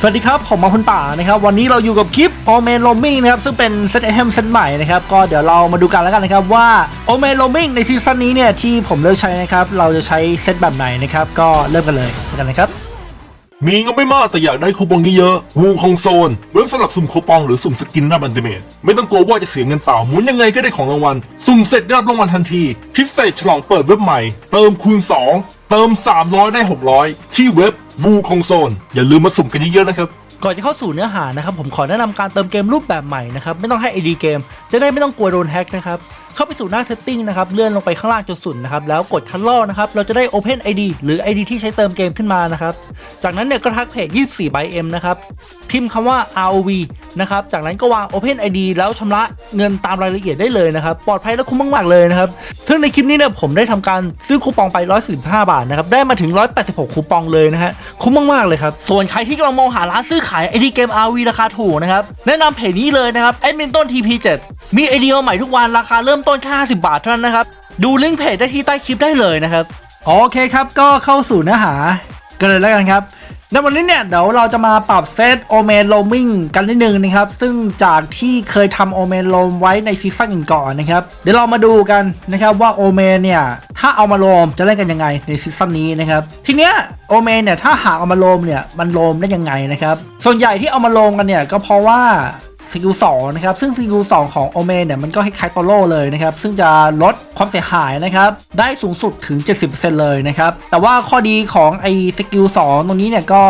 สวัสดีครับ ผมมาคุณป่านะครับวันนี้เราอยู่กับคลิปโอเมนโ o มิงนะครับซึ่งเป็นเซตไอมเซตใหม่นะครับก็เดี๋ยวเรามาดูกันแล้วกันนะครับว่าโอเมนโ o มิงในซีซั่นนี้เนี่ยที่ผมเลือกใช้นะครับเราจะใช้เซตแบบไหนนะครับก็เริ่มกันเลยกันนะครับมีก็ไม่มากแต่อยากได้คูปองเยอะๆวูคองโซนเว็บสำหรับสุ่มคูปองหรือสุ่มสกินหน้าบันเดเมตไม่ต้องกลัวว่าจะเสียเงินเปล่าหมุนยังไงก็ได้ของรางวัล สุ่มเสร็จได้รับรางวัลทันทีพิเศษฉลองเปิดเว็บใหม่ เติมคูณ 2 เติม 300 ได้ 600 ที่เว็บวูคองโซน อย่าลืมมาสุ่มกันเยอะๆนะครับ ก่อนจะเข้าสู่เนื้อหานะครับ ผมขอแนะนำการเติมเกมรูปแบบใหม่นะครับ ไม่ต้องให้ ID เกม จะได้ไม่ต้องกลัวโดนแฮ็กนะครับ เข้าไปสู่หน้า setting นะครับเลื่อนลงไปข้างล่างจนสุดนะครับแล้วกดคันลอกนะครับเราจะได้ Open ID หรือ ID ที่ใช้เติมเกมขึ้นมานะครับจากนั้นเนี่ยก็ทักเพจ 24 by M นะครับพิมพ์คำว่า ROV นะครับจากนั้นก็วาง Open ID แล้วชำระเงินตามรายละเอียดได้เลยนะครับปลอดภัยและคุ้มมากๆเลยนะครับซึ่งในคลิปนี้เนี่ยผมได้ทำการซื้อคูปองไป 145 บาทนะครับได้มาถึง 186 คูปองเลยนะฮะคุ้มมากๆเลยครับส่วนใครที่กำลังมองหาร้านซื้อขาย ID เกม RV ราคาถูกนะครับแนะนำเพจนี้เลยนะครับแอดมินต้น TP7 มีไอเดียใหม่ทุกวันราคาเริ่มต้นแค่50 บาทเท่านั้นนะครับ ดูลิงก์เพจได้ที่ใต้คลิปได้เลยนะครับ โอเคครับก็เข้าสู่เนื้อหากันเลยแล้วกันครับในวันนี้เนี่ยเดี๋ยวเราจะมาปรับเซตโอเมนโ o มิงกันนิดนึงนะครับ ซึ่งจากที่เคยทำโอเมนโ o มไว้ในซีซั่นก่อนนะครับ เดี๋ยวเรามาดูกันนะครับว่าโอเมนเนี่ย ถ้าเอามาโลมจะเล่นกันยังไงในซีซั่นนี้นะครับ ทีเนี้ยโอเมนเนี่ย ถ้าหากเอามาโลมเนี่ย มันโลมได้ยังไงนะครับ ส่วนใหญ่ที่เอามาโลมกันเนี่ยก็เพราะว่า สกิลสองนะครับซึ่งสกิลสองของโอเมนเนี่ยมันก็คล้ายๆโตโร่เลยนะครับซึ่งจะลดความเสียหายนะครับได้สูงสุดถึง 70%เลยนะครับแต่ว่าข้อดีของไอ้สกิลสองตรงนี้เนี่ยก็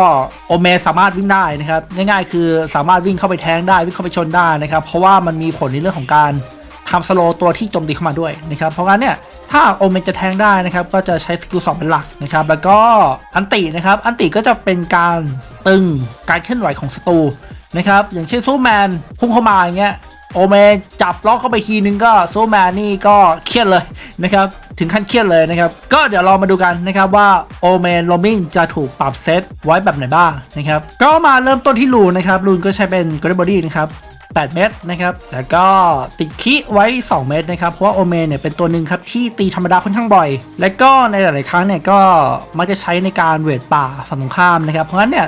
โอเมนสามารถวิ่งได้นะครับง่ายๆ คือสามารถวิ่งเข้าไปแทงได้วิ่งเข้าไปชนได้นะครับเพราะว่ามันมีผลในเรื่องของการทำสโลตัวที่โจมตีเข้ามาด้วยนะครับเพราะงั้นเนี่ยถ้าโอเมนจะแทงได้นะครับก็จะใช้สกิล2เป็นหลักนะครับแล้วก็อันตินะครับอันติก็จะเป็นการตึงการเคลื่อนไหวของศัตรู นะครับ อย่างเช่นซูแมนพุ่งเข้ามาอย่างเงี้ยโอเมนจับล็อกเข้าไปทีนึงก็ซูแมนนี่ก็เครียดเลยนะครับ ถึงขั้นเครียดเลยนะครับ ก็เดี๋ยวเรามาดูกันนะครับว่าโอเมนโรมิงจะถูกปรับเซตไว้แบบไหนบ้างนะครับ ก็มาเริ่มต้นที่ลูนนะครับลูนก็ใช้เป็นกร b บอดี้นะครับ8 เม็ดนะครับ แล้วก็ติดคิไว้ 2 เม็ดนะครับ เพราะว่าโอเมนเนี่ยเป็นตัวหนึ่งครับที่ตีธรรมดาค่อนข้างบ่อย และก็ในหลาย ๆ ครั้งเนี่ยก็มักจะใช้ในการเวทป่าฝั่งตรงข้ามนะครับ เพราะฉะนั้นเนี่ย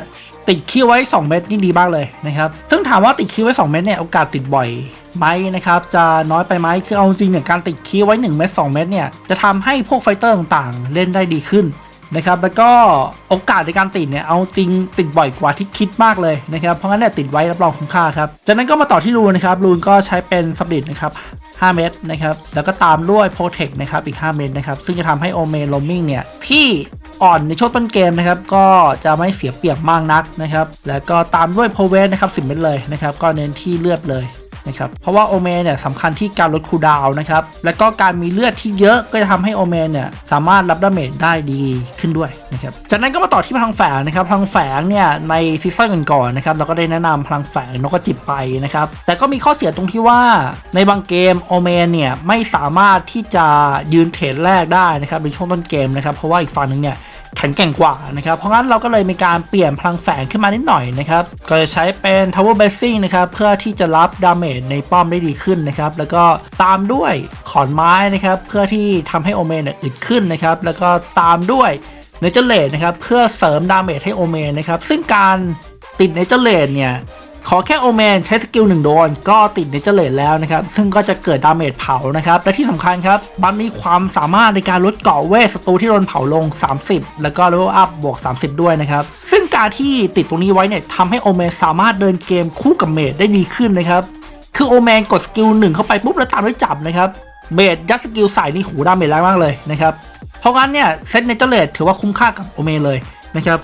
ติดคิวไว้ 2 เม็ดนี่ดีมากเลยนะครับ ซึ่งถามว่าติดคิวไว้ 2 เม็ดเนี่ยโอกาสติดบ่อยไหมนะครับจะน้อยไปไหมคือเอาจริงเนี่ยการติดคิวไว้ 1 เม็ด2เม็ดเนี่ยจะทำให้พวกไฟเตอร์ต่างๆ เล่นได้ดีขึ้นนะครับแล้วก็โอกาสในการติดเนี่ยเอาจริงติดบ่อยกว่าที่คิดมากเลยนะครับเพราะงั้นเนี่ยติดไว้รับรองคุ้มค่าครับจากนั้นก็มาต่อที่รูนนะครับรูนก็ใช้เป็นสปิดนะครับ5 เม็ดนะครับแล้วก็ตามด้วยโปรเทคนะครับอีก 5 เม็ดนะครับซึ่งจะทำให้โอเมนโ o มิงเนี่ยที่ อ่อนในช่วงต้นเกมนะครับก็จะไม่เสียเปรียบมากนักนะครับแล้วก็ตามด้วยโพเวสนะครับ10เม็ดเลยนะครับก็เน้นที่เลือดเลยนะครับเพราะว่าโอเมนเนี่ยสำคัญที่การลดคูลดาวนะครับแล้วก็การมีเลือดที่เยอะก็จะทำให้โอเมนเนี่ยสามารถรับดาเมจได้ดีขึ้นด้วยนะครับจากนั้นก็มาต่อที่พลังแฝงนะครับพลังแฝงเนี่ยในซีซั่นก่อนๆนะครับเราก็ได้แนะนำพลังแฝงนกกระจิบไปนะครับแต่ก็มีข้อเสียตรงที่ว่าในบางเกมโอเมนเนี่ยไม่สามารถที่จะยืนเทรดแรกได้นะครับในช่วงต้นเกมนะครับเพราะว่าอีกฝั่งหนึงเนี่ย แข็งแกร่งกว่านะครับ เพราะงั้นเราก็เลยมีการเปลี่ยนพลังแฝงขึ้นมานิดหน่อยนะครับ ก็จะใช้เป็น Tower Blessing นะครับ เพื่อที่จะรับดาเมจในป้อมได้ดีขึ้นนะครับ แล้วก็ตามด้วยขอนไม้นะครับ เพื่อที่ทำให้โอเมนอึดขึ้นนะครับ แล้วก็ตามด้วยเนเจอร์เลดนะครับ เพื่อเสริมดาเมจให้โอเมนนะครับ ซึ่งการติดเนเจอร์เลดเนี่ย ขอแค่โอเมนใช้สกิลหนึ่งโดน ก็ติดเนเจอร์เลดแล้วนะครับ ซึ่งก็จะเกิดดาเมจเผานะครับ และที่สำคัญครับ มันมีความสามารถในการลดเกาะเวทศัตรูที่โดนเผาลง 30 แล้วก็เลเวลอัพบวก 30 ด้วยนะครับ ซึ่งการที่ติดตรงนี้ไว้เนี่ยทำให้โอเมนสามารถเดินเกมคู่กับเมดได้ดีขึ้นนะครับคือโอแมนกดสกิลหนึ่งเข้าไปปุ๊บแล้วตามด้วยจับนะครับเบสยัดสกิลใส่นี่หูดาเมจแรงมากเลยนะครับเพราะงั้นเนี่ยเซตเนเจอร์เลดถือว่าคุ้มค่ากับโอเมนเลยนะครับ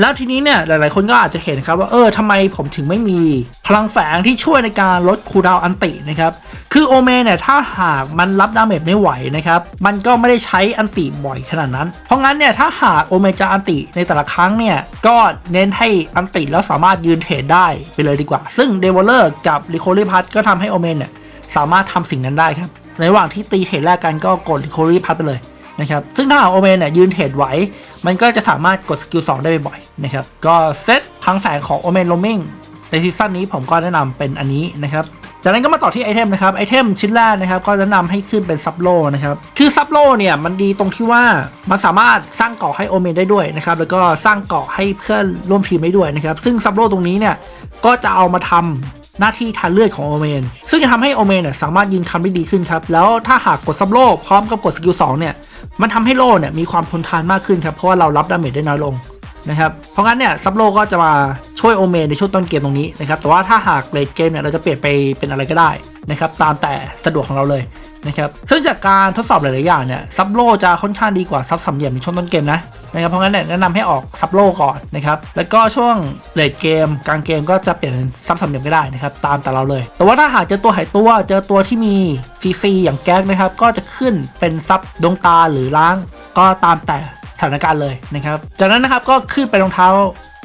แล้วทีนี้เนี่ยหลาย ๆ คนก็อาจจะเห็นครับว่าเออทำไมผมถึงไม่มีพลังแฝงที่ช่วยในการลดคูดาวอันตินะครับคือโอเมเนี่ยถ้าหากมันรับดาเมจไม่ไหวนะครับมันก็ไม่ได้ใช้อันติบ่อยขนาดนั้น เพราะงั้นเนี่ยถ้าหากโอเมนจะอันติในแต่ละครั้งเนี่ยก็เน้นให้อันติแล้วสามารถยืนเทรดได้ไปเลยดีกว่า ซึ่งเดวอลเลอร์กับริโคลิพัทก็ทำให้โอเมนเนี่ยสามารถทำสิ่งนั้นได้ครับในระหว่างที่ตีเทรดแรกกันก็กดริโคลิพัทไปเลย นะครับซึ่งถ้าหาโอเมนเนี่ยยืนเทรดไหว มันก็จะสามารถกดสกิล2ได้บ่อยๆนะครับก็เซตพังแสงของโอเมนโ o มิงในซีซั่นนี้ผมก็แนะนำเป็นอันนี้นะครับจากนั้นก็มาต่อที่ไอเทมนะครับไอเทมชิ้นแรกนะครับก็จะแนะนำให้ขึ้นเป็นซับโลนะครับคือซับโลเนี่ยมันดีตรงที่ว่ามันสามารถสร้างเกาะให้โอเมนได้ด้วยนะครับแล้วก็สร้างเกาะให้เพื่อนร่วมทีมได้ด้วยนะครับซึ่งซับโลตรงนี้เนี่ยก็จะเอามาทำ หน้าที่ทานเลือดของโอเมน ซึ่งจะทำให้โอเมนเนี่ยสามารถยิงคำได้ดีขึ้นครับ แล้วถ้าหากกดซับโล่พร้อมกับกดสกิล2เนี่ย มันทำให้โล่เนี่ยมีความทนทานมากขึ้นครับ เพราะว่าเรารับดาเมจได้น้อยลงนะครับ เพราะงั้นเนี่ยซับโล่ก็จะมาช่วยโอเมนในช่วงต้นเกมตรงนี้นะครับ แต่ว่าถ้าหากเลดเกมเนี่ยเราจะเปลี่ยนไปเป็นอะไรก็ได้นะครับ ตามแต่สะดวกของเราเลย นะครับซึ่งจากการทดสอบหลาย ๆ อย่างเนี่ยซับโลจะค่อนข้างดีกว่าซับสามเหลี่ยมในช่วงต้นเกมนะนะครับเพราะงั้นเนี่ยแนะนำให้ออกซับโลก่อนนะครับแล้วก็ช่วงเลดเกมกลางเกมก็จะเปลี่ยนเป็นซับสามเหลี่ยมก็ได้นะครับตามแต่เราเลย แต่ว่าถ้าหากเจอตัวหายตัวเจอตัวที่มีซีซีอย่างแก๊กนะครับก็จะขึ้นเป็นซับดวงตาหรือล้างก็ตามแต่สถานการณ์เลยนะครับจากนั้นนะครับก็ขึ้นไปรองเท้า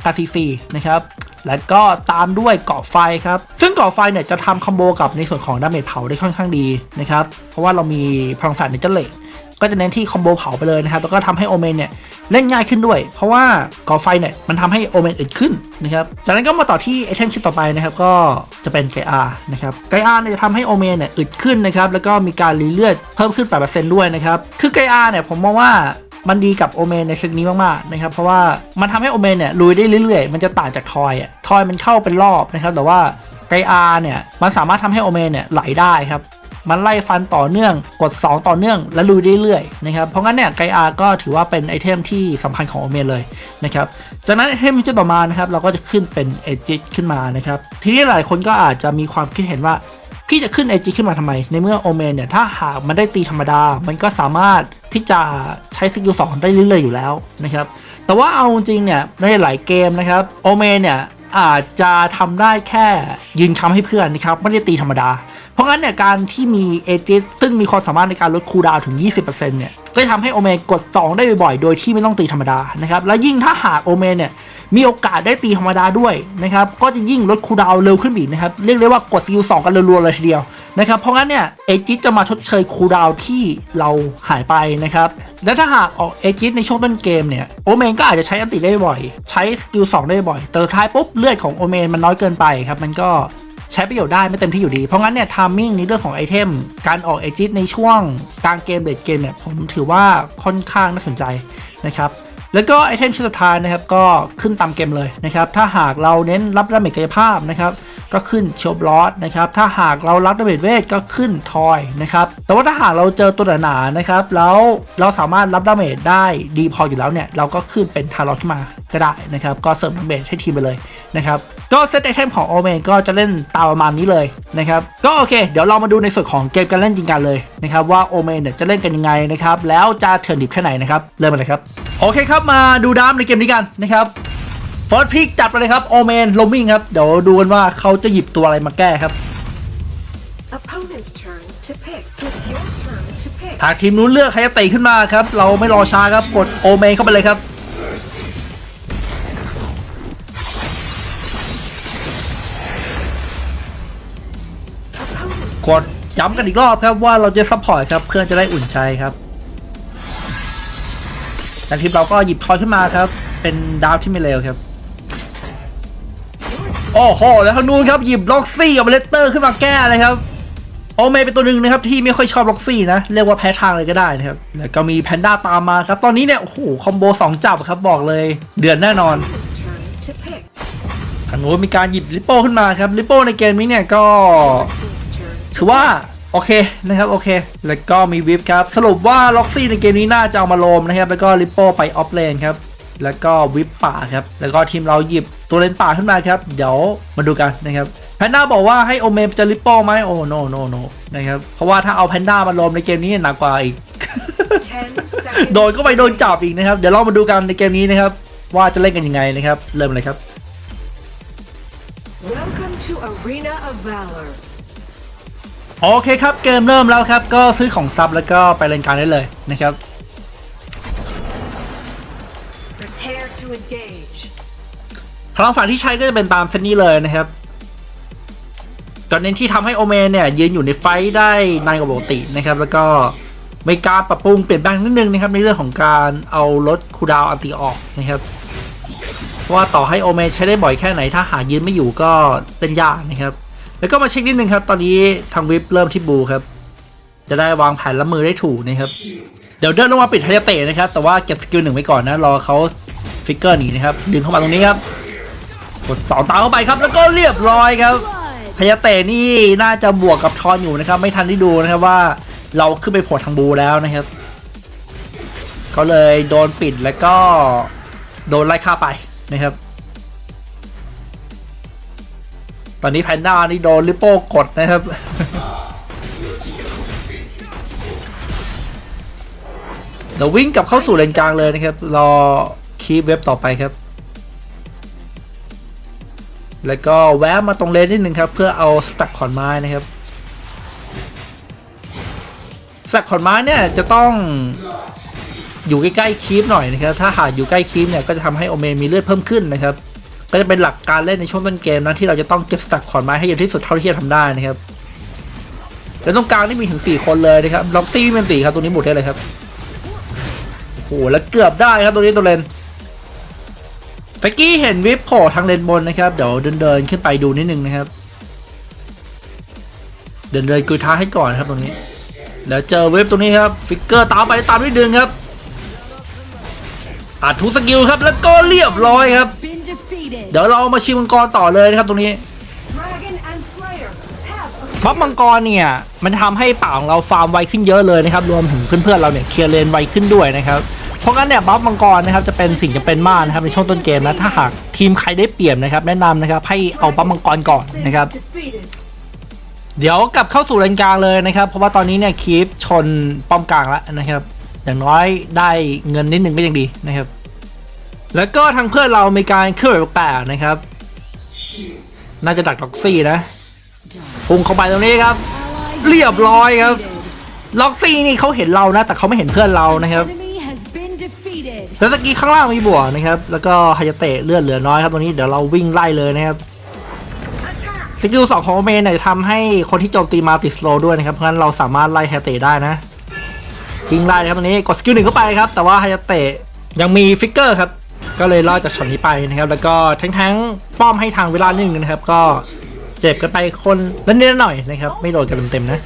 กาซีซีนะครับ แล้วก็ตามด้วยเกาะไฟครับ ซึ่งเกาะไฟเนี่ยจะทำคอมโบกับในส่วนของดาเมจเผาได้ค่อนข้างดีนะครับ เพราะว่าเรามีพลังแฝดในเจเลตก็จะเน้นที่คอมโบเผาไปเลยนะครับ แล้วก็ทำให้โอเมนเนี่ยเล่นง่ายขึ้นด้วย เพราะว่าเกาะไฟเนี่ยมันทำให้โอเมนอึดขึ้นนะครับ จากนั้นก็มาต่อที่ไอเทมชิ้นต่อไปนะครับ ก็จะเป็นไกอานะครับ ไกอาเนี่ยจะทำให้โอเมนเนี่ยอึดขึ้นนะครับ แล้วก็มีการรีเลือดเพิ่มขึ้น 8%ด้วยนะครับ คือไกอาเนี่ยผมมองว่า มันดีกับโอเมนในเซตนี้มากๆนะครับเพราะว่ามันทำให้โอเมนเนี่ยลุยได้เรื่อยๆ มันจะต่างจากทอยอะทอยมันเข้าเป็นรอบนะครับแต่ว่าไกอาร์เนี่ยมันสามารถทำให้โอเมนเนี่ยไหลได้ครับมันไล่ฟันต่อเนื่องกด 2 ต่อเนื่องและลุยได้เรื่อยๆนะครับเพราะงั้นเนี่ยไกอาร์ก็ถือว่าเป็นไอเทมที่สำคัญของโอเมนเลยนะครับจากนั้นไอเทมที่ต่อมานะครับเราก็จะขึ้นเป็นเอจิตขึ้นมานะครับทีนี้หลายคนก็อาจจะมีความคิดเห็นว่า พี่จะขึ้น AG ขึ้นมาทำไม ในเมื่อโอเมนเนี่ยถ้าหากมันได้ตีธรรมดา มันก็สามารถที่จะใช้สกิลสองได้เรื่อยๆอยู่แล้วนะครับ แต่ว่าเอาจริงเนี่ยในหลายเกมนะครับโอเมนเนี่ยอาจจะทำได้แค่ยืนคำให้เพื่อนนะครับไม่ได้ตีธรรมดา เพราะงั้นเนี่ยการที่มีเอจิซึ่งมีความสามารถในการลดคูลดาวถึง 20%เนี่ยก็จะทำให้โอเมกด 2 ได้บ่อยๆ โดยที่ไม่ต้องตีธรรมดานะครับ และยิ่งถ้าหากโอเมเนี่ยมีโอกาสได้ตีธรรมดาด้วยนะครับ ก็จะยิ่งลดคูลดาวเร็วขึ้นอีกนะครับ เรียกได้ว่ากดสกิล2กันรัวๆเลยทีเดียวนะครับ เพราะงั้นเนี่ยเอจิจะมาชดเชยคูลดาวที่เราหายไปนะครับ และถ้าหากออกเอจิในช่วงต้นเกมเนี่ยโอเมนก็อาจจะใช้อันติได้บ่อย ใช้สกิล2ได้บ่อย แต่ท้ายปุ๊บเลือดของโอเมนมันน้อยเกินไปครับ มันก็ ใช้ประโยชน์ได้ไม่เต็มที่อยู่ดี เพราะงั้นเนี่ยทามมิ่งในเรื่องของไอเทม การออกเอจิตในช่วงกลางเกมเดดเกมเนี่ยผมถือว่าค่อนข้างน่าสนใจนะครับแล้วก็ไอเทมชิ้นสุดท้ายนะครับก็ขึ้นตามเกมเลยนะครับถ้าหากเราเน้นรับดาเมจกายภาพนะครับก็ขึ้นเชลบลอสนะครับถ้าหากเรารับดาเมจเวทก็ขึ้นทอยนะครับแต่ว่าถ้าหากเราเจอตัวหนาๆนะครับแล้วเราสามารถรับดาเมจได้ดีพออยู่แล้วเนี่ยเราก็ขึ้นเป็นทารอสขึ้นมาก็ได้นะครับก็เสริมดาเมจให้ทีมไปเลย นะครับก็เซตไอเทมของโอเมนก็จะเล่นตามประมาณนี้เลยนะครับก็โอเค เดี๋ยวเรามาดูในส่วนของเกมการเล่นจริงกันเลยนะครับว่าโอเมนเนี่ยจะเล่นกันยังไงนะครับแล้วจะเถื่อนดิบแค่ไหนนะครับเริ่มมาเลยครับโอเคครับมาดูดามในเกมนี้กันนะครับฟอร์ดพิกจัดไปเลยครับโอเมนโลมิงครับเดี๋ยวดูกันว่าเขาจะหยิบตัวอะไรมาแก้ครับ Opponent's turn to pick. It's your turn to pick. หากทีมนู้นเลือกใครจะเตะขึ้นมาครับเราไม่รอช้าครับกดโอเมนเข้าไปเลยครับ กดย้ำกันอีกรอบครับว่าเราจะซัพพอร์ตครับเพื่อนจะได้อุ่นใจครับแต่ทีมเราก็หยิบทอยขึ้นมาครับ เป็นดาวที่ไม่เลวครับ โอ้โห แล้วทางนู้นครับหยิบล็อกซี่กับเลตเตอร์ขึ้นมาแก้เลยครับ โอเมเป็นตัวหนึ่งนะครับที่ไม่ค่อยชอบล็อกซี่นะ เรียกว่าแพ้ทางเลยก็ได้นะครับ แล้วก็มีแพนด้าตามมาครับ ตอนนี้เนี่ย โอ้โห คอมโบสองจับครับบอกเลย เดือนแน่นอนทางนู้นมีการหยิบลิปโป้ขึ้นมาครับ ลิปโป้ในเกมนี้เนี่ยก็ ถือว่าโอเคนะครับโอเค แล้วก็มีวิปครับ สรุปว่าล็อกซี่ในเกมนี้น่าจะเอามาโลมนะครับ แล้วก็ลิปโป้ไปออฟเลนครับ แล้วก็วิปป่าครับ แล้วก็ทีมเราหยิบตัวเลนป่าขึ้นมาครับ เดี๋ยวมาดูกันนะครับแพนด้าบอกว่าให้โอเมนจะลิปโป้ไหมโอ้โนโนโนนะครับ เพราะว่าถ้าเอาแพนด้ามาโลมในเกมนี้หนักกว่าอีก Ten seconds. โดนก็ไปโดนจับอีกนะครับ เดี๋ยวเรามาดูกันในเกมนี้นะครับ ว่าจะเล่นกันยังไงนะครับ เริ่มเลยครับ Welcome to Arena of Valor. โอเคครับ เกมเริ่มแล้วครับ ก็ซื้อของซับแล้วก็ไปเล่นการได้เลยนะครับ Prepare to engage. พลังฝ่ายที่ใช้ก็จะเป็นตามเซตนี้เลยนะครับก่อนเน้นที่ทำให้โอเมนเนี่ย ยืนอยู่ในไฟท์ได้นานกว่าปกตินะครับ แล้วก็มีการปรับปรุงเปลี่ยนแปลงนิดนึงนะครับ ในเรื่องของการเอาลดคูลดาวน์อันติออกนะครับเพราะว่าต่อให้โอเมนใช้ได้บ่อยแค่ไหนถ้าหายืนไม่อยู่ก็เล่นยากนะครับ แล้วก็มาเช็คนิดนึงครับ ตอนนี้ทางวิปเริ่มที่บูครับ จะได้วางแผนรับมือได้ถูกนะครับ เดี๋ยวเดินลงมาปิดทายาเตะนะครับ แต่ว่าเก็บสกิลหนึ่งไว้ก่อนนะ รอเขาฟิกเกอร์หนีนะครับ ดึงเข้ามาตรงนี้ครับ กดสองตาเข้าไปครับ แล้วก็เรียบร้อยครับพยาเตะนี่น่าจะบวกกับทอนอยู่นะครับ ไม่ทันได้ดูนะครับว่าเราขึ้นไปโผล่ทางบูแล้วนะครับเขาเลยโดนปิดแล้วก็โดนไล่ฆ่าไปนะครับ ตอนนี้แพนด้านี่โดนลิปโป้กดนะครับ เดี๋ยววิ่งกลับเข้าสู่เลนกลางเลยนะครับ รอคีบเว็บต่อไปครับ แล้วก็แวะมาตรงเลนนิดนึงครับ เพื่อเอาสตักขอนไม้นะครับสตักขอนไม้เนี่ยจะต้องอยู่ใกล้ๆคีปหน่อยนะครับ ถ้าหากอยู่ใกล้คีปเนี่ยก็จะทำให้โอเมมีเลือดเพิ่มขึ้นนะครับ ก็จะเป็นหลักการเล่นในช่วงต้นเกมนะที่เราจะต้องเก็บสตักขอนไม้ให้เยอะที่สุดเท่าที่จะทำได้นะครับแล้วตรงกลางนี่มีถึง4คนเลยนะครับล็อกซี่เป็นสี่ครับตรงนี้หมดได้เลยครับโอ้โหแล้วเกือบได้ครับตรงนี้ตัวเลนตะกี้เห็นวิปโผล่ทางเลนบนนะครับ เดี๋ยวเดินเดินขึ้นไปดูนิดนึงนะครับ เดินเดินกุยท้าให้ก่อนครับตรงนี้ แล้วเจอเว็บตรงนี้ครับ ฟิกเกอร์ตามไปตามด้วยดึงครับอัดทุกสกิลครับแล้วก็เรียบร้อยครับ เดี๋ยวเรามาชิมมังกรต่อเลยนะครับตรงนี้ Dragon and Slayer have a บัฟมังกรเนี่ย มันทำให้ป่าของเราฟาร์มไวขึ้นเยอะเลยนะครับ รวมถึงเพื่อนๆเราเนี่ยเคลียร์เลนไวขึ้นด้วยนะครับเพราะงั้นเนี่ยบัฟมังกรนะครับจะเป็นสิ่งจำเป็นมากนะครับในช่วงต้นเกมนะถ้าหากทีมใครได้เปรียบนะครับ แนะนำนะครับให้เอาบัฟมังกรก่อนนะครับ defeated. เดี๋ยวกลับเข้าสู่เลนกลางเลยนะครับ เพราะว่าตอนนี้เนี่ยคีปชนป้อมกลางแล้วนะครับ อย่างน้อยได้เงินนิดนึงก็ยังดีนะครับ แล้วก็ทางเพื่อนเรามีการเคลื่อนไหวแปลกๆนะครับ น่าจะดักล็อกซี่นะพุ่งเข้าไปตรงนี้ครับ เรียบร้อยครับล็อกซี่นี่เขาเห็นเรานะ แต่เขาไม่เห็นเพื่อนเรานะครับแล้วตะกี้ข้างล่างมีบวกนะครับ แล้วก็ฮายาเตะเลือดเหลือน้อยครับตรงนี้เดี๋ยวเราวิ่งไล่เลยนะครับสกิลสองของเมนเนี่ยทำให้คนที่โจมตีมาติดสโลด้วยนะครับเพราะฉะนั้นเราสามารถไล่ฮายาเตะได้นะวิ่งไล่นะครับตรงนี้กดสกิลหนึ่งเข้าไปครับ แต่ว่าฮายาเตะยังมีฟิกเกอร์ครับ ก็เลยรอดจากช็อตนี้ไปนะครับแล้วก็ทั้งๆป้อมให้ทางเวลาหนึ่งนะครับ ก็เจ็บกันไปคนละนิดหน่อยนะครับ ไม่โดนกันเต็มๆนะ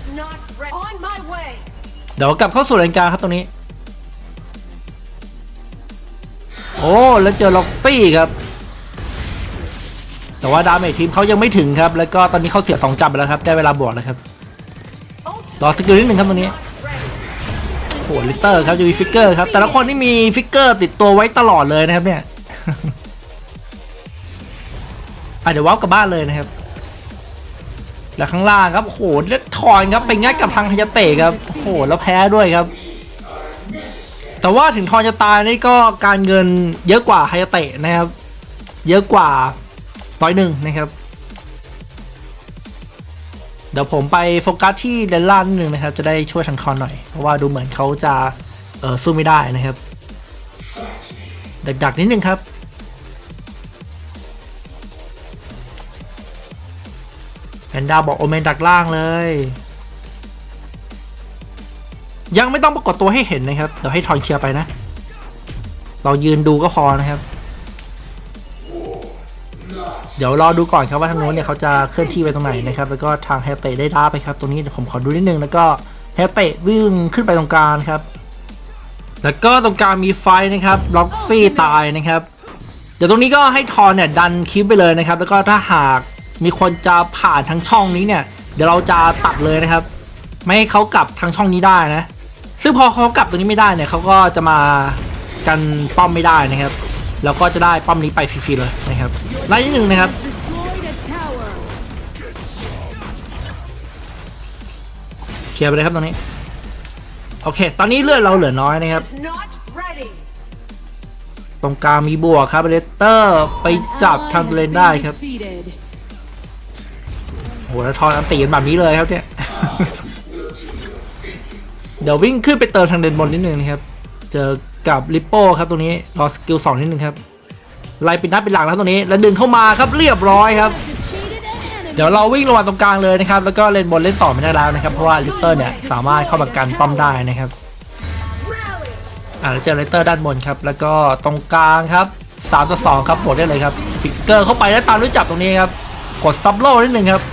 เดี๋ยวกลับเข้าสู่เลนกางครับตรงนี้ โอ้แล้วเจอล็อกซี่ครับ แต่ว่าดาเมจทีมเขายังไม่ถึงครับ แล้วก็ตอนนี้เขาเสียสองจับไปแล้วครับ ได้เวลาบวกแล้วครับรอสกิลนิดหนึ่งครับตรงนี้ โอ้ลิเตอร์ครับจะมีฟิกเกอร์ครับ แต่ละคนนี่มีฟิกเกอร์ติดตัวไว้ตลอดเลยนะครับเนี่ยอะเดี๋ยววับกลับบ้านเลยนะครับ แล้วข้างล่างครับโอ้โหเลือดทอนครับไปงัดกับทางฮายาเตะครับโอ้โหแล้วแพ้ด้วยครับ แต่ว่าถึงทอนจะตายนี่ก็การเงินเยอะกว่าฮายาเตะนะครับ เยอะกว่าร้อยหนึ่งนะครับ เดี๋ยวผมไปโฟกัสที่เดนล่างนิดนึงนะครับ จะได้ช่วยทางคอนหน่อย เพราะว่าดูเหมือนเขาจะเออสู้ไม่ได้นะครับ ดักๆนิดนึงครับ แพนด้าบอกโอเมนดักล่างเลย ยังไม่ต้องปรากฏตัวให้เห็นนะครับ เดี๋ยวให้ทอนเคลียร์ไปนะ เรายืนดูก็พอนะครับ เดี๋ยวรอดูก่อนครับว่าทางโน้นเนี่ยเขาจะเคลื่อนที่ไปตรงไหนนะครับแล้วก็ทางแฮตเตได้ด้าไปครับตรงนี้เดี๋ยวผมขอดูนิดนึงแล้วก็แฮตเตวิ่งขึ้นไปตรงกลางครับ แล้วก็ตรงกลางมีไฟนะครับล็อกซี่ตายนะครับเดี๋ยวตรงนี้ก็ให้ทอนเนี่ยดันคลิปไปเลยนะครับ แล้วก็ถ้าหากมีคนจะผ่านทางช่องนี้เนี่ยเดี๋ยวเราจะตัดเลยนะครับ ไม่ให้เขากลับทางช่องนี้ได้นะ ซึ่งพอเขากลับตรงนี้ไม่ได้เนี่ยเขาก็จะมากันป้อมไม่ได้นะครับ แล้วก็จะได้ป้อมนี้ไปฟรีๆเลยนะครับ ไล่นิดหนึ่งนะครับ เคลียร์ไปเลยครับตรงนี้ โอเค ตอนนี้เลือดเราเหลือน้อยนะครับ ตรงกลางมีบวกครับเลสเตอร์ไปจับทางเลนได้ครับ defeated. โหแล้วทอนอันตีกันแบบนี้เลยครับเนี่ย เดี๋ยววิ่งขึ้นไปเติมทางเดินบนนิดนึงนะครับ เจอกับลิปโป้ครับตรงนี้รอสกิลสองนิดนึงครับ ไล่ปิดหน้าปิดหลังแล้วตรงนี้ แล้วดึงเข้ามาครับเรียบร้อยครับ เดี๋ยวเราวิ่งลงมาตรงกลางเลยนะครับ แล้วก็เล่นบนเล่นต่อไม่ได้แล้วนะครับ เพราะว่าลิเตอร์เนี่ยสามารถเข้ามากันป้อมได้นะครับ อ่าแล้วเจอเลเตอร์ด้านบนครับ แล้วก็ตรงกลางครับ3ต่อ2ครับหมดได้เลยครับฟิกเกอร์เข้าไปแล้วตามด้วยจับตรงนี้ครับ กดซับโล่นิดนึงครับ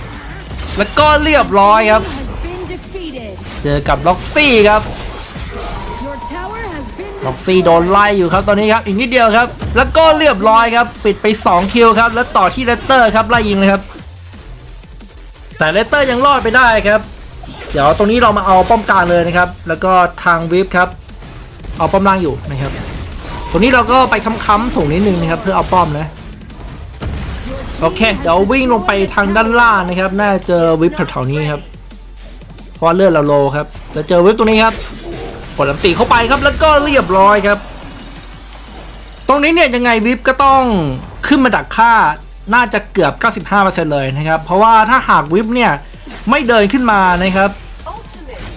แล้วก็เรียบร้อยครับ เจอกับล็อกซี่ครับ ล็อกซี่โดนไล่อยู่ครับตอนนี้ครับอีกนิดเดียวครับ แล้วก็เรียบร้อยครับ ปิดไป 2 คิวครับ แล้วต่อที่เลสเตอร์ครับไล่ยิงเลยครับ แต่เลสเตอร์ยังรอดไปได้ครับ เดี๋ยวตรงนี้เรามาเอาป้อมกลางเลยนะครับ แล้วก็ทางวิฟครับ เอาป้อมล่างอยู่นะครับ ตรงนี้เราก็ไปค้ำๆสูงนิดนึงนะครับเพื่อเอาป้อมนะโอเค เดี๋ยววิ่งลงไปทางด้านล่างนะครับ น่าจะเจอวิฟแถวๆนี้ครับ เพราะเลือดเราโลครับแล้วเจอวิฟตรงนี้ครับ ดลำตีเข้าไปครับแล้วก็เรียบร้อยครับ ตรงนี้เนี่ยยังไงวิฟก็ต้องขึ้นมาดักฆ่าน่าจะเกือบ 95%เลยนะครับ เพราะว่าถ้าหากวิฟเนี่ยไม่เดินขึ้นมานะครับ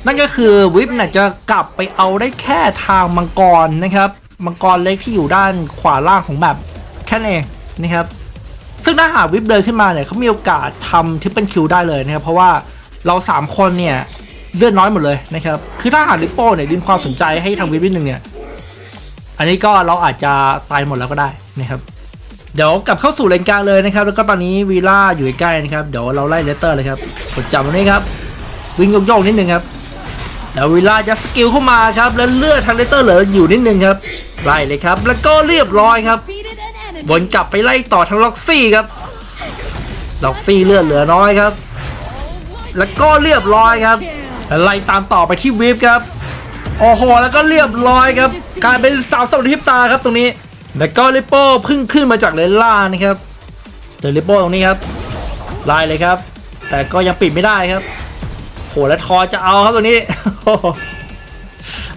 นั่นก็คือวิปเนี่ยจะกลับไปเอาได้แค่ทางมังกรนะครับ มังกรเล็กที่อยู่ด้านขวาล่างของแบบแค่นั้นเองนะครับ ซึ่งถ้าหากวิปเดินขึ้นมาเนี่ยเขามีโอกาสทำทิปเปิลคิวได้เลยนะครับ เพราะว่าเราสามคนเนี่ย เลือดน้อยหมดเลยนะครับ คือถ้าหาลิปโป้เนี่ยดึงความสนใจให้ทางวิปนิดนึงเนี่ย อันนี้ก็เราอาจจะตายหมดแล้วก็ได้นะครับ เดี๋ยวกลับเข้าสู่เลนกลางเลยนะครับ แล้วก็ตอนนี้วีล่าอยู่ใกล้นะครับ เดี๋ยวเราไล่เลสเตอร์เลยครับกดจับตรงนี้ครับ วิ่งโยกๆนิดนึงครับ แล้ววิลล่าจะสกิลเข้ามาครับ แล้วเลือดทางเลสเตอร์เหลืออยู่นิดนึงครับ ไล่เลยครับ แล้วก็เรียบร้อยครับ วนกลับไปไล่ต่อทางล็อกซี่ครับ ล็อกซี่เลือดเหลือน้อยครับ แล้วก็เรียบร้อยครับ ไล่ตามต่อไปที่วิฟครับโอ้โหแล้วก็เรียบร้อยครับกลายเป็นสาวสวรรค์ทิพตาครับตรงนี้แล้วก็ลิปโป้พึ่งขึ้นมาจากเลนล่านะครับเจอลิปโป้ตรงนี้ครับไล่เลยครับ แต่ก็ยังปิดไม่ได้ครับโหแล้วทอจะเอาครับตัวนี้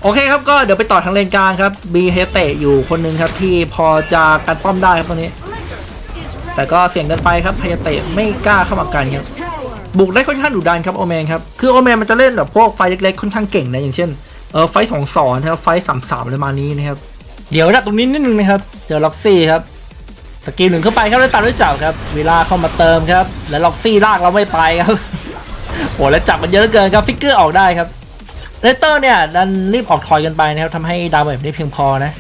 โอเคครับก็เดี๋ยวไปต่อทางเลนกลางครับมีเฮเตะอยู่คนหนึ่งครับที่พอจะกันป้อมได้ครับตัวนี้ แต่ก็เสี่ยงเกินไปครับเฮเตะไม่กล้าเข้ามากันครับ บุกได้ค่อนข้างดุดันครับโอเมนครับคือโอเมนมันจะเล่นแบบพวกไฟเล็กๆค่อนข้างเก่งนะอย่างเช่นเออไฟสองสอนนะครับไฟสามสามอะไรประมาณนี้นะครับเดี๋ยวนะตรงนี้นิดนึงนะครับเจอล็อกซี่ครับสกิลหนึ่งเข้าไปครับแล้วตามด้วยจับครับ เวลาเข้ามาเติมครับ แล้วล็อกซี่ลากเราไม่ไปครับโอ้แล้วจับมันเยอะเกินครับฟิกเกอร์ออกได้ครับเลเตอร์เนี่ยดันรีบออกทอยกันไปนะครับทำให้ดาเมจไม่เพียงพอนะ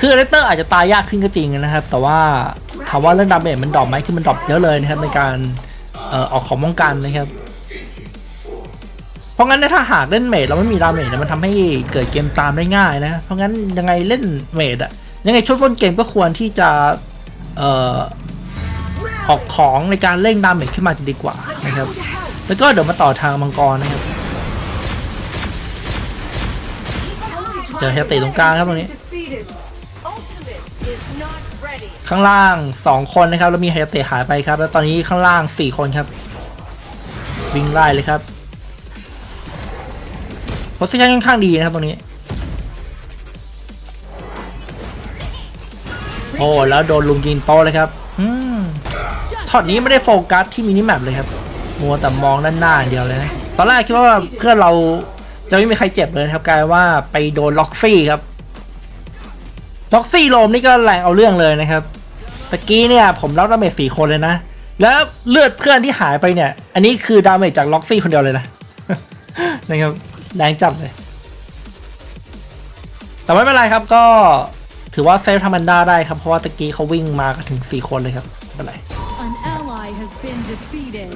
คือเลเตอร์อาจจะตายยากขึ้นก็จริงนะครับ แต่ว่า ถามว่าเรื่องดาเมจมันดรอปไหมคือมันดรอปเยอะเลยนะครับในการเอ่อออกของป้องกันนะครับ เพราะงั้นถ้าหากเล่นเมจเราไม่มีดาเมจเนี่ยมันทำให้เกิดเกมตามได้ง่ายนะ เพราะงั้นยังไงเล่นเมจอะยังไงช่วงต้นเกมก็ควรที่จะเอ่อออกของในการเร่งดาเมจขึ้นมาจะดีกว่านะครับ แล้วก็เดี๋ยวมาต่อทางมังกรนะครับเจอเฮติตรงกลางครับตรงนี้ ข้างล่าง 2 คนนะครับแล้วมีไฮยาเตะหายไปครับ แล้วตอนนี้ข้างล่าง 4 คนครับ วิ่งไล่เลยครับโพสิชันค่อนข้างดีนะครับตรงนี้ โอ้แล้วโดนลุงยิงโตเลยครับอืมช็อตนี้ไม่ได้โฟกัสที่มินิแมปเลยครับ มัวแต่มองด้านหน้าเดียวเลยนะตอนแรกคิดว่าเพื่อนเราจะไม่มีใครเจ็บเลยครับกลายว่าไปโดนล็อกซี่ครับล็อกซี่โลมนี่ก็แรงเอาเรื่องเลยนะครับ ตะกี้เนี่ยผมรับดาเมจสี่คนเลยนะ แล้วเลือดเพื่อนที่หายไปเนี่ย อันนี้คือดาเมจจากล็อกซี่คนเดียวเลยนะนะครับแรงจับเลย แต่ไม่เป็นไรครับก็ถือว่าเซฟทามันด้าได้ครับ เพราะว่าตะกี้เขาวิ่งมากันถึง 4 คนเลยครับไม่เป็นไร An ally has been defeated.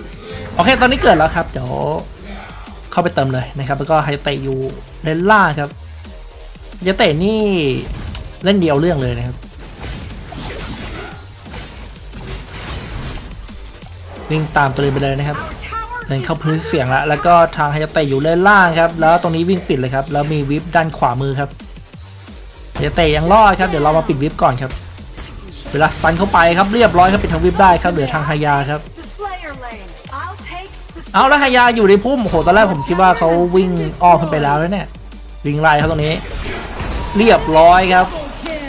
โอเค ตอนนี้เกิดแล้วครับ เดี๋ยวเข้าไปเติมเลยนะครับ แล้วก็ไฮเตะอยู่เลนล่างครับยาเตะนี่เล่นเดียวเรื่องเลยนะครับ วิ่งตามตัวเลยไปเลยนะครับเดินเข้าพื้นเสียงแล้วแล้วก็ทางไฮยาเตะอยู่เลนล่างครับ แล้วตรงนี้วิ่งปิดเลยครับแล้วมีวิปด้านขวามือครับไฮยาเตะยังรอดครับเดี๋ยวเรามาปิดวิปก่อนครับ เวลาสตันเข้าไปครับเรียบร้อยครับปิดทางวิปได้ครับเหลือทางไฮยาครับเอาแล้วไฮยาอยู่ในพุ่มโหตอนแรกผมคิดว่าเขาวิ่งอ้อมขึ้นไปแล้วแล้วเนี่ยวิ่งไล่เขาตรงนี้ เรียบร้อยครับ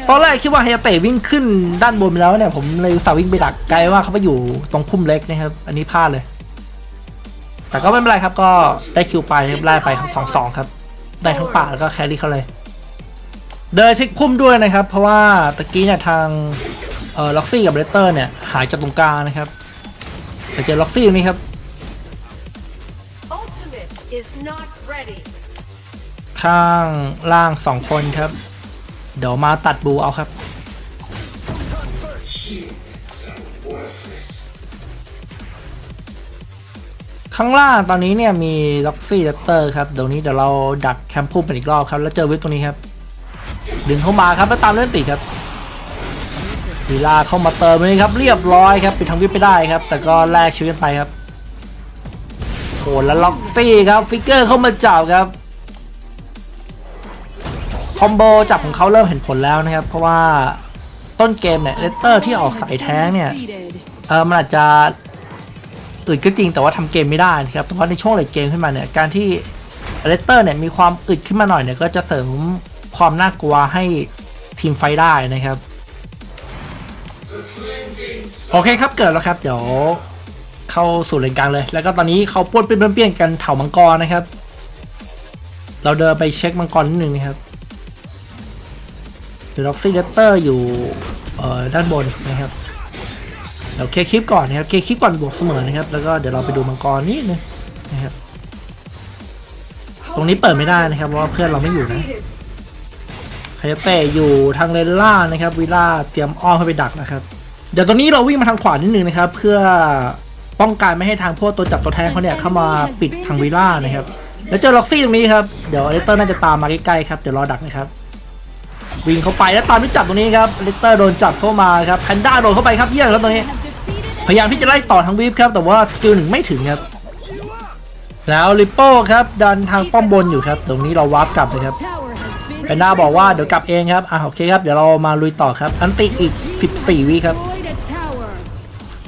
ตอนแรกคิดว่าไฮยาเตะวิ่งขึ้นด้านบนไปแล้วเนี่ยผมเลยอุตส่าห์วิ่งไปดักไกลว่าเขาไปอยู่ตรงพุ่มเล็กนะครับ อันนี้พลาดเลย แต่ก็ไม่เป็นไรครับก็ได้คิวไปครับไล่ไปครับสองสองครับ ได้ทั้งป่าแล้วก็แครี่เขาเลย เดินเช็คพุ่มด้วยนะครับ เพราะว่าตะกี้เนี่ยทางเอ่อล็อกซี่กับเรเตอร์เนี่ยหายจากตรงกลางนะครับไปเจอล็อกซี่ตรงนี้ครับ ultimate is not ready. ข้างล่างสองคนครับ เดี๋ยวมาตัดบูเอาครับ ข้างล่างตอนนี้เนี่ยมีล็อกซี่เลตเตอร์ครับ เดี๋ยวนี้เดี๋ยวเราดักแคมป์พุ่มเป็นอีกรอบครับ แล้วเจอวิทตรงนี้ครับ ดึงเข้ามาครับแล้วตามเล่นติครับวีลาเข้ามาเติมเลยครับ เรียบร้อยครับปิดทางวิทไปได้ครับ แต่ก็แลกชีวิตไปครับโหแล้วล็อกซี่ครับ ฟิกเกอร์เข้ามาจับครับ คอมโบจับของเขาเริ่มเห็นผลแล้วนะครับ เพราะว่าต้นเกมเนี่ยเลตเตอร์ที่ออกสายแท้งเนี่ยเออมันอาจจะอึดก็จริงแต่ว่าทำเกมไม่ได้นะครับแต่ว่าในช่วงเลดเกมขึ้นมาเนี่ยการที่เลตเตอร์เนี่ยมีความอึดขึ้นมาหน่อยเนี่ยก็จะเสริมความน่ากลัวให้ทีมไฟได้นะครับโอเคครับเกิดแล้วครับ เดี๋ยวเข้าสู่เลนกลางเลย แล้วก็ตอนนี้เขาป้วนเปี้ยนๆกันเถามังกรนะครับ เราเดินไปเช็คมังกรนิดนึงนะครับ เดล็อกซี่เลตเตอร์อยู่ด้านบนนะครับเดี๋ยวเคคลิปก่อนนะครับเคคลิปก่อนบวกเสมอนะครับ แล้วก็เดี๋ยวเราไปดูมังกรนิดนึงนะครับ ตรงนี้เปิดไม่ได้นะครับเพราะว่าเพื่อนเราไม่อยู่นะใคาเตะอยู่ทางเลนล่านะครับวิล่าเตรียมอ้อมเข้ไปดักนะครับ เดี๋ยวตอนนี้เราวิ่งมาทางขวานิดนึงนะครับ เพื่อป้องกันไม่ให้ทางพวกตัวจับตัวแทนเขาเนี่ยเข้ามาปิดทางวิล่านะครับ แล้วเจอล็อกซี่ตรงนี้ครับ เดี๋ยวอเลสเตอร์น่าจะตามมาใกล้ๆครับ เดี๋ยวรอดักนะครับ วิ่งเข้าไปแล้วตามที่จับตรงนี้ครับเลสเตอร์โดนจับเข้ามาครับแพนด้าโดนเข้าไปครับเยี่ยมครับตรงนี้ พยายามที่จะไล่ต่อทางวีฟครับ แต่ว่าสกิลหนึ่งไม่ถึงครับ แล้วลิปโป้ครับดันทางป้อมบนอยู่ครับ ตรงนี้เราวาร์ปกลับเลยครับแพนด้าบอกว่าเดี๋ยวกลับเองครับอะโอเคครับเดี๋ยวเรามาลุยต่อครับ อันติอีก 14วิครับ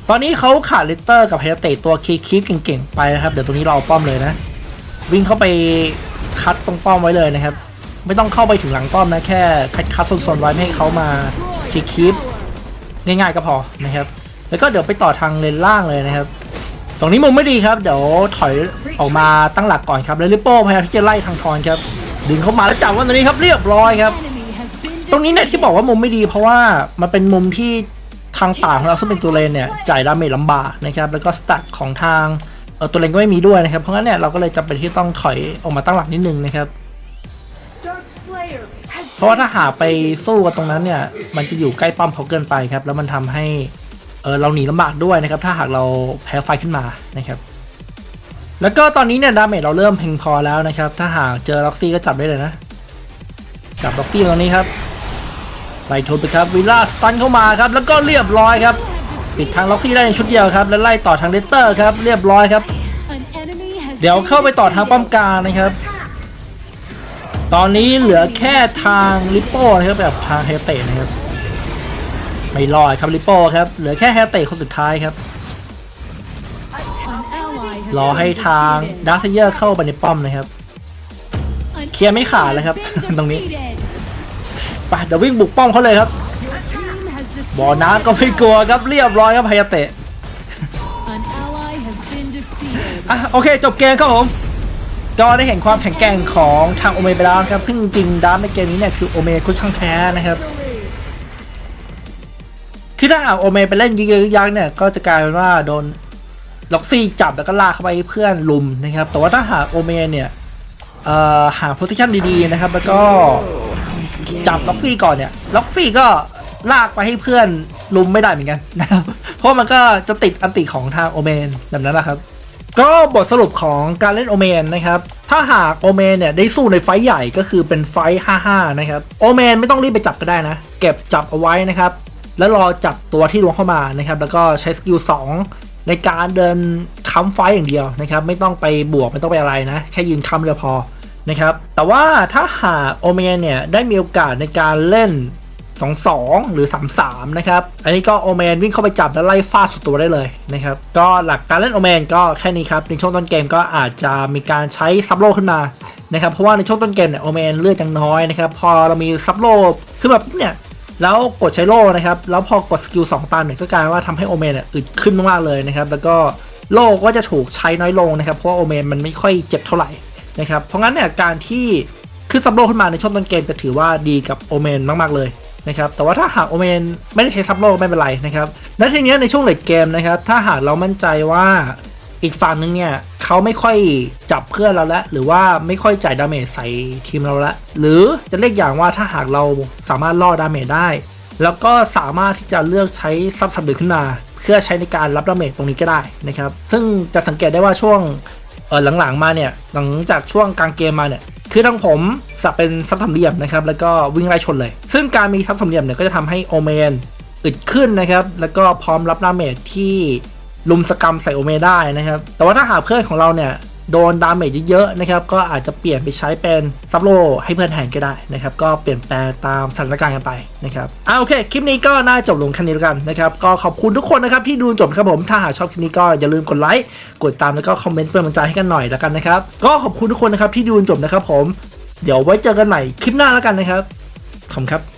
ตอนนี้เขาขาดลิตเตอร์กับไฮเตตัวคีคีฟเก่งๆไปนะครับ เดี๋ยวตรงนี้เราเอาป้อมเลยนะ วิ่งเข้าไปคัดตรงป้อมไว้เลยนะครับ ไม่ต้องเข้าไปถึงหลังป้อมนะแค่คัดคัดโซนๆไว้ไม่ให้เขามาคีคีฟง่ายๆก็พอนะครับ แล้วก็เดี๋ยวไปต่อทางเลนล่างเลยนะครับ ตรงนี้มุมไม่ดีครับ เดี๋ยวถอยออกมาตั้งหลักก่อนครับแล้วลิปโป้พยายามที่จะไล่ทางทอนครับ ดึงเข้ามาแล้วจับว่าตรงนี้ครับเรียบร้อยครับ ตรงนี้เนี่ยที่บอกว่ามุมไม่ดีเพราะว่ามันเป็นมุมที่ทางป่าของเราซึ่งเป็นตัวเลนเนี่ยจ่ายดาเมจลำบากนะครับแล้วก็สตัทของทางตัวเลนก็ไม่มีด้วยนะครับเพราะงั้นเนี่ยเราก็เลยจำเป็นที่ต้องถอยออกมาตั้งหลักนิดนึงนะครับ เพราะว่าถ้าหากไปสู้กันตรงนั้นเนี่ย มันจะอยู่ใกล้ป้อมเขาเกินไปครับ แล้วมันทำให้เออเราหนีลำบากด้วยนะครับ ถ้าหากเราแพ้ไฟขึ้นมานะครับ แล้วก็ตอนนี้เนี่ยดาเมจเราเริ่มเพียงพอแล้วนะครับ ถ้าหากเจอล็อกซี่ก็จับได้เลยนะจับล็อกซี่ตรงนี้ครับไล่ทนไปครับวิลล่าสตันเข้ามาครับ แล้วก็เรียบร้อยครับปิดทางล็อกซี่ได้ในชุดเดียวครับ แล้วไล่ต่อทางเลสเตอร์ครับ เรียบร้อยครับ เดี๋ยวเข้าไปต่อทางป้อมกลางนะครับ ตอนนี้เหลือแค่ทางลิปโป้นะครับแบบทางเฮเตะนะครับ ไม่รอดครับลิปโป้ครับ เหลือแค่เฮเตะคนสุดท้ายครับ รอให้ทางดาร์ซเยอร์เข้าไปในป้อมนะครับ เคลียร์ไม่ขาดเลยครับ ตรงนี้ไปเดี๋ยววิ่งบุกป้อมเขาเลยครับบอน้ำก็ไม่กลัวครับเรียบร้อยครับเฮเตะอะโอเคจบเกมครับผม ก็ได้เห็นความแข็งแกร่งของทางโอเมไปแล้วครับ ซึ่งจริงดาร์ในเกมนี้เนี่ยคือโอเมคุชช่างแท้นะครับคือถ้าหากโอเมไปเล่นยิงยักษ์เนี่ยก็จะกลายเป็นว่าโดนล็อกซี่จับแล้วก็ลากเข้าไปเพื่อนลุมนะครับ แต่ว่าถ้าหากโอเมเนี่ยหาโพสิชันดีๆนะครับ แล้วก็จับล็อกซี่ก่อนเนี่ยล็อกซี่ก็ลากไปให้เพื่อนลุมไม่ได้เหมือนกันนะครับเพราะมันก็จะติดอันติของทางโอเมนแบบนั้นแหละครับ ก็บทสรุปของการเล่นโอเมนนะครับ ถ้าหากโอเมนเนี่ยได้สู้ในไฟท์ใหญ่ก็คือเป็นไฟท์5-5 นะครับ โอเมนไม่ต้องรีบไปจับก็ได้นะ เก็บจับเอาไว้นะครับ แล้วรอจับตัวที่ลวงเข้ามานะครับ แล้วก็ใช้สกิล2ในการเดินค้ำไฟท์อย่างเดียวนะครับ ไม่ต้องไปบวกไม่ต้องไปอะไรนะ แค่ยืนค้ำเดียวพอนะครับ แต่ว่าถ้าหากโอเมนเนี่ยได้มีโอกาสในการเล่น 2-2 หรือ 3-3 นะครับ อันนี้ก็โอเมนวิ่งเข้าไปจับแล้วไล่ฟาดสุดตัวได้เลยนะครับ ก็หลักการเล่นโอเมนก็แค่นี้ครับ ในช่วงต้นเกมก็อาจจะมีการใช้ซับโลขึ้นมานะครับ เพราะว่าในช่วงต้นเกมเนี่ยโอเมนเลือดยังน้อยนะครับ พอเรามีซับโลขึ้นมาปุ๊บเนี่ยแล้วกดใช้โล่นะครับ แล้วพอกดสกิล2ตันเนี่ยก็กลายว่าทำให้โอเมนเนี่ยอึดขึ้นมากเลยนะครับ แล้วก็โล่ก็จะถูกใช้น้อยลงนะครับ เพราะว่าโอเมนมันไม่ค่อยเจ็บเท่าไหร่นะครับ เพราะงั้นเนี่ยการที่ขึ้นซับโลขึ้นมาในช่วงต้นเกมจะถือว่าดีกับโอเมนมาก ๆ เลย นะครับแต่ว่าถ้าหากโอเมนไม่ได้ใช้ซับโลกไม่เป็นไรนะครับและทีนี้ในช่วงเลดเกมนะครับถ้าหากเรามั่นใจว่าอีกฝั่งนึงเนี่ยเขาไม่ค่อยจับเพื่อนเราแล้ว หรือว่าไม่ค่อยจ่ายดาเมจใส่ทีมเราละหรือจะเรียกอย่างว่าถ้าหากเราสามารถล่อดาเมจได้ แล้วก็สามารถที่จะเลือกใช้ซับสับเดขึ้นมา เพื่อใช้ในการรับดาเมจตรงนี้ก็ได้นะครับ ซึ่งจะสังเกตได้ว่าช่วงเออหลังๆมาเนี่ยหลังจากช่วงกลางเกมมาเนี่ย คือทั้งผมสับเป็นซับสามเหลี่ยมนะครับแล้วก็วิ่งไล่ชนเลย ซึ่งการมีซับสามเหลี่ยมเนี่ยก็จะทำให้โอเมนอึดขึ้นนะครับแล้วก็พร้อมรับดาเมจที่ลุมสกรรมใส่โอเมนได้นะครับแต่ว่าถ้าหากเพื่อนของเราเนี่ย โดนดาเมจเยอะๆนะครับก็อาจจะเปลี่ยนไปใช้เป็นซับโลให้เพื่อนแทนก็ได้นะครับก็เปลี่ยนแปลงตามสถานการณ์กันไปนะครับอ่าโอเคคลิปนี้ก็น่าจบลงแค่นี้แล้วกันนะครับก็ขอบคุณทุกคนนะครับที่ดูจบครับผมถ้าหากชอบคลิปนี้ก็อย่าลืมกดไลค์กดตามแล้วก็คอมเมนต์เพื่อเป็นกำลังใจให้กันหน่อยแล้วกันนะครับก็ขอบคุณทุกคนนะครับที่ดูจนจบนะครับผม เดี๋ยวไว้เจอกันใหม่คลิปหน้าแล้วกันนะครับขอบคุณครับ